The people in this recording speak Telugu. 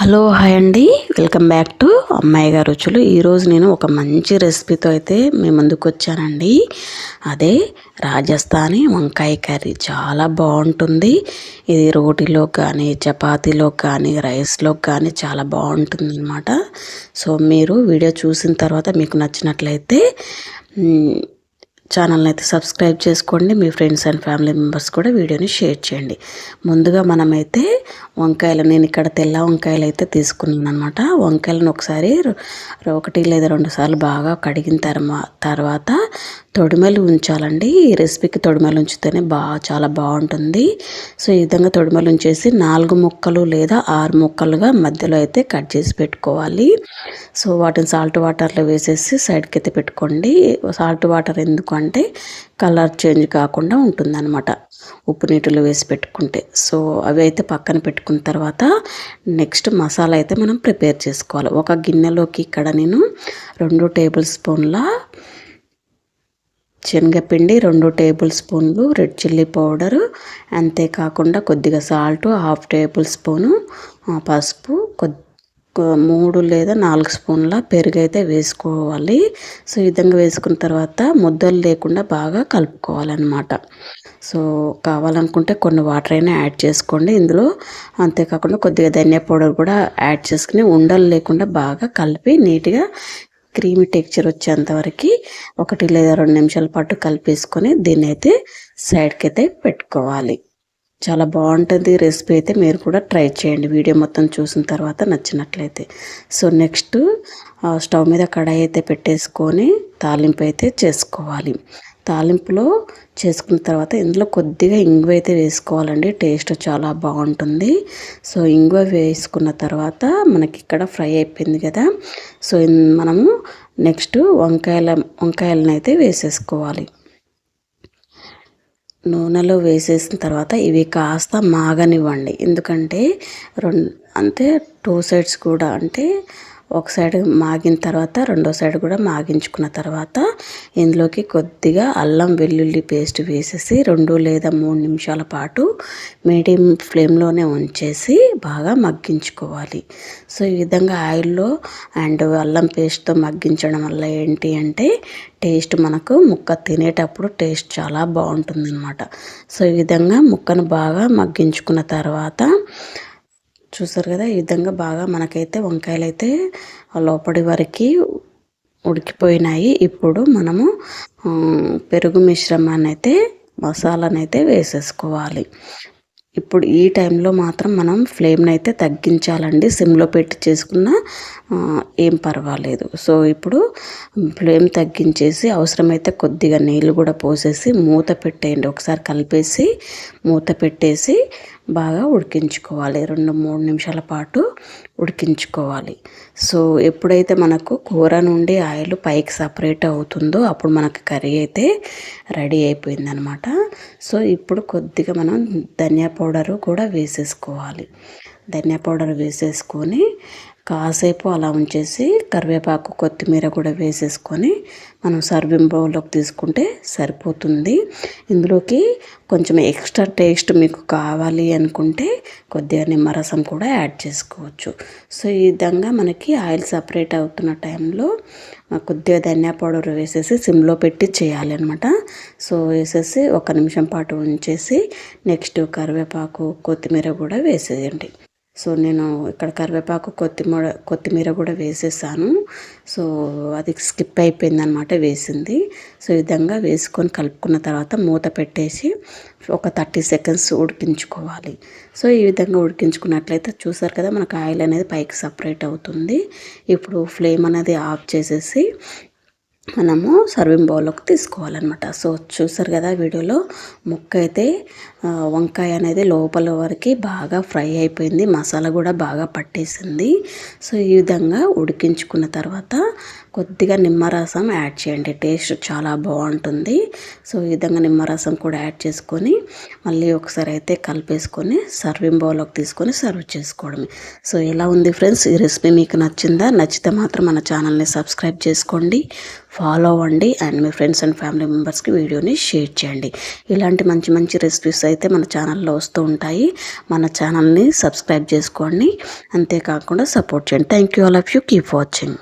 హలో హాయ్ అండి. వెల్కమ్ బ్యాక్ టు అమ్మాయి గారు రుచులు. ఈరోజు నేను ఒక మంచి రెసిపీతో అయితే మీ ముందుకు వచ్చానండి. అదే రాజస్థానీ వంకాయ కర్రీ. చాలా బాగుంటుంది. ఇది రోటీలో కానీ చపాతీలో కానీ రైస్లో కానీ చాలా బాగుంటుంది అనమాట సో మీరు వీడియో చూసిన తర్వాత మీకు నచ్చినట్లయితే ఛానల్ని అయితే సబ్స్క్రైబ్ చేసుకోండి. మీ ఫ్రెండ్స్ అండ్ ఫ్యామిలీ మెంబర్స్ కూడా వీడియోని షేర్ చేయండి. ముందుగా మనమైతే వంకాయలు నేను ఇక్కడ తెల్ల వంకాయలు అయితే తీసుకున్నాను అనమాట వంకాయలను ఒకసారి ఒకటి లేదా రెండు సార్లు బాగా కడిగిన తర్వాత తొడిమలు ఉంచాలండి. ఈ రెసిపీకి తొడిమలు ఉంచితేనే బాగా చాలా బాగుంటుంది. సో ఈ విధంగా తొడిమలు ఉంచేసి నాలుగు ముక్కలు లేదా ఆరు ముక్కలుగా మధ్యలో అయితే కట్ చేసి పెట్టుకోవాలి. సో వాటిని సాల్ట్ వాటర్లో వేసేసి సైడ్కి అయితే పెట్టుకోండి. సాల్ట్ వాటర్ ఎందుకంటే కలర్ చేంజ్ కాకుండా ఉంటుందన్నమాట ఉప్పు నీటిలో వేసి పెట్టుకుంటే. సో అవి అయితే పక్కన పెట్టుకున్న తర్వాత నెక్స్ట్ మసాలా అయితే మనం ప్రిపేర్ చేసుకోవాలి. ఒక గిన్నెలోకి ఇక్కడ నేను రెండు టేబుల్ స్పూన్ల శనగపిండి రెండు టేబుల్ స్పూన్లు రెడ్ చిల్లీ పౌడరు. అంతేకాకుండా కొద్దిగా సాల్ట్ హాఫ్ టేబుల్ స్పూను పసుపు కొద్ది మూడు లేదా నాలుగు స్పూన్ల పెరుగు అయితే వేసుకోవాలి. సో ఈ విధంగా వేసుకున్న తర్వాత ముద్దలు లేకుండా బాగా కలుపుకోవాలన్నమాట. సో కావాలనుకుంటే కొన్ని వాటర్ అయినా యాడ్ చేసుకోండి. ఇందులో అంతేకాకుండా కొద్దిగా ధనియా పౌడర్ కూడా యాడ్ చేసుకుని ఉండలు లేకుండా బాగా కలిపి నీట్గా క్రీమీ టెక్చర్ వచ్చేంత వరకు ఒకటి లేదా రెండు నిమిషాల పాటు కలిపేసుకొని దీన్ని అయితే సైడ్కి అయితే పెట్టుకోవాలి. చాలా బాగుంటుంది రెసిపీ అయితే మీరు కూడా ట్రై చేయండి. వీడియో మొత్తం చూసిన తర్వాత నచ్చినట్లయితే. సో నెక్స్ట్ స్టవ్ మీద కడాయి అయితే పెట్టేసుకొని తాలింపు అయితే చేసుకోవాలి. తాలింపులో చేసుకున్న తర్వాత ఇందులో కొద్దిగా ఇంగువ అయితే వేసుకోవాలండి. టేస్ట్ చాలా బాగుంటుంది. సో ఇంగువ వేసుకున్న తర్వాత మనకి ఇక్కడ ఫ్రై అయిపోయింది కదా. సో మనము నెక్స్ట్ వంకాయల వంకాయలను అయితే వేసేసుకోవాలి. నూనెలో వేసేసిన తర్వాత ఇవి కాస్త మాగనివ్వండి. ఎందుకంటే రెండు అంటే టూ సైడ్స్ కూడా అంటే ఒక సైడ్ మాగిన తర్వాత రెండో సైడ్ కూడా మాగించుకున్న తర్వాత ఇందులోకి కొద్దిగా అల్లం వెల్లుల్లి పేస్ట్ వేసేసి రెండు లేదా మూడు నిమిషాల పాటు మీడియం ఫ్లేమ్లోనే ఉంచేసి బాగా మగ్గించుకోవాలి. సో ఈ విధంగా ఆయిల్లో అండ్ అల్లం పేస్ట్తో మగ్గించడం వల్ల ఏంటి అంటే టేస్ట్ మనకు ముక్క తినేటప్పుడు టేస్ట్ చాలా బాగుంటుందన్నమాట. సో ఈ విధంగా ముక్కను బాగా మగ్గించుకున్న తర్వాత చూసారు కదా ఈ విధంగా బాగా మనకైతే వంకాయలు అయితే లోపలి వరకు ఉడికిపోయినాయి. ఇప్పుడు మనము పెరుగు మిశ్రమాన్ని అయితే మసాలానైతే అయితే వేసేసుకోవాలి. ఇప్పుడు ఈ టైంలో మాత్రం మనం ఫ్లేమ్ని అయితే తగ్గించాలండి. సిమ్లో పెట్టి చేసుకున్న ఏం పర్వాలేదు. సో ఇప్పుడు ఫ్లేమ్ తగ్గించేసి అవసరమైతే కొద్దిగా నీళ్ళు కూడా పోసేసి మూత పెట్టేయండి. ఒకసారి కలిపేసి మూత పెట్టేసి బాగా ఉడికించుకోవాలి. రెండు మూడు నిమిషాల పాటు ఉడికించుకోవాలి. సో ఎప్పుడైతే మనకు కూర నుండి ఆయిల్ పైకి సపరేట్ అవుతుందో అప్పుడు మనకు కర్రీ అయితే రెడీ అయిపోయిందనమాట. సో ఇప్పుడు కొద్దిగా మనం ధనియా పౌడరు కూడా వేసేసుకోవాలి. ధనియా పౌడర్ వేసేసుకొని కాసేపు అలా ఉంచేసి కరివేపాకు కొత్తిమీర కూడా వేసేసుకొని మనం సర్వింగ్ బౌల్లోకి తీసుకుంటే సరిపోతుంది. ఇందులోకి కొంచెం ఎక్స్ట్రా టేస్ట్ మీకు కావాలి అనుకుంటే కొద్దిగా నిమ్మరసం కూడా యాడ్ చేసుకోవచ్చు. సో ఈ విధంగా మనకి ఆయిల్ సపరేట్ అవుతున్న టైంలో కొద్దిగా ధనియా పౌడర్ వేసేసి సిమ్లో పెట్టి చేయాలి అనమాట సో వేసేసి ఒక నిమిషం పాటు ఉంచేసి నెక్స్ట్ కరివేపాకు కొత్తిమీర కూడా వేసేయండి. సో నేను ఇక్కడ కరివేపాకు కొత్తిమీర కొత్తిమీర కూడా వేసేసాను. సో అది స్కిప్ అయిపోయింది అనమాట వేసింది. సో ఈ విధంగా వేసుకొని కలుపుకున్న తర్వాత మూత పెట్టేసి ఒక థర్టీ సెకండ్స్ ఉడికించుకోవాలి. సో ఈ విధంగా ఉడికించుకున్నట్లయితే చూసారు కదా మనకు ఆయిల్ అనేది పైకి సపరేట్ అవుతుంది. ఇప్పుడు ఫ్లేమ్ అనేది ఆఫ్ చేసేసి మనము సర్వింగ్ బౌల్లోకి తీసుకోవాలన్నమాట. సో చూసారు కదా వీడియోలో ముక్క అయితే వంకాయ అనేది లోపల వరకు బాగా ఫ్రై అయిపోయింది. మసాలా కూడా బాగా పట్టేసింది. సో ఈ విధంగా ఉడికించుకున్న తర్వాత కొద్దిగా నిమ్మరసం యాడ్ చేయండి. టేస్ట్ చాలా బాగుంటుంది. సో ఈ విధంగా నిమ్మరసం కూడా యాడ్ చేసుకొని మళ్ళీ ఒకసారి అయితే కలిపేసుకొని సర్వింగ్ బౌల్లోకి తీసుకొని సర్వ్ చేసుకోవడమే. సో ఎలా ఉంది ఫ్రెండ్స్? ఈ రెసిపీ మీకు నచ్చిందా? నచ్చితే మాత్రం మన ఛానల్ని సబ్స్క్రైబ్ చేసుకోండి ఫాలో అవ్వండి అండ్ మీ ఫ్రెండ్స్ అండ్ ఫ్యామిలీ మెంబర్స్కి వీడియోని షేర్ చేయండి. ఇలాంటి మంచి మంచి రెసిపీస్ అయితే మన ఛానల్లో వస్తూ ఉంటాయి. మన ఛానల్ని సబ్స్క్రైబ్ చేసుకోండి. అంతేకాకుండా సపోర్ట్ చేయండి. Thank you all of you keep watching